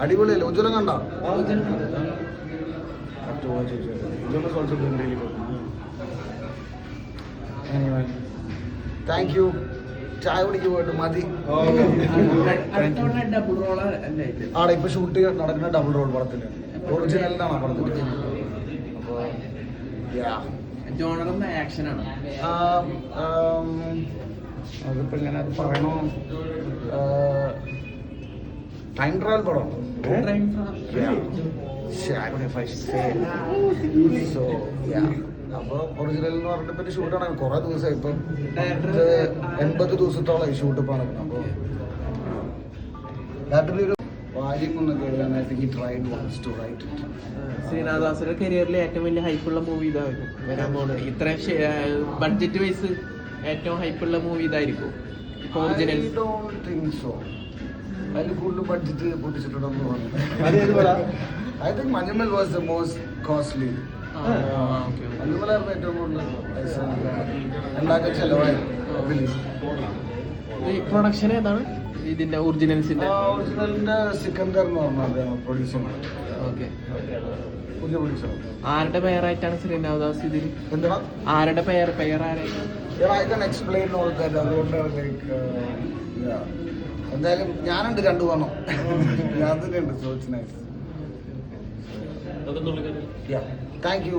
അടിപൊളിയല്ലേ? ഉജ്ജ്വലം കണ്ടോ? Thank you ചായ കുടിക്ക് പോയിട്ട് മതി. ആടെ ഇപ്പൊ ഷൂട്ട് നടക്കുന്ന ഡബിൾ റോൾ പടത്തിന് ഒറിജിനലിലാണ് ആ പടത്തിന് അപ്പോ ആക്ഷനാണ്. അതിപ്പോ ഇങ്ങനെ അത് പറയണോ? ടൈം ട്രാവൽ പടം. സോ അപ്പൊ ഒറിജിനൽ എന്ന് പറഞ്ഞിട്ട് പിന്നെ ഷൂട്ടാണ് കൊറേ ദിവസമായി ഇപ്പൊ. എൺപത് ദിവസത്തോളം ഷൂട്ട് ഇപ്പൊ നടക്കുന്നത് അപ്പൊ ഡയറക്ടർ ഒരു വാര്യം ഒന്നൊക്കെ എഴുതാനായിട്ട് ഈ tried wants to write it ശ്രീനാഥാസിന്റെ കരിയറിലെ ഏറ്റവും വലിയ ഹൈപ്പുള്ള മൂവി ഇതായിരിക്കും വരാൻ പോകുന്നത് ഇത്ര ബഡ്ജറ്റ് വൈസ് ഏറ്റവും ഹൈപ്പുള്ള മൂവി ഇതായിരിക്കും. ഇപ്പൊ ഒറിജിനൽ so. അതിൽ കൂടുതൽ ബഡ്ജറ്റ് പൊട്ടിച്ചിട്ടുണ്ടെന്ന് പടാ? I think Manjummel was the most costly മഞ്ഞമ്മലായിരുന്നു ഏറ്റവും കൂടുതൽ പൈസ. ഉണ്ടാക്കാൻ ചെലവായി. പ്രൊഡക്ഷൻ ഏതാണ്? ഇതിന്റെ ഒറിജിനൽസിന്റെ? ഒറിജിനലിന്റെ സിക്കന്ദർ എന്ന് പറഞ്ഞ പ്രൊഡ്യൂസർ ഓക്കെ. പുതിയ പ്രൊഡ്യൂസർ ആരുടെ പേരായിട്ടാണ് ശ്രീനാഥാസ് ഇതിൽ എന്താ? ആരുടെ പേര് എക്സ്പ്ലെയിൻ ഓൾ അതുകൊണ്ട് ലൈക്ക് എന്തായാലും ഞാനുണ്ട് കണ്ടുപോകണം ഞാൻ തന്നെ ഉണ്ട് so it's nice thank you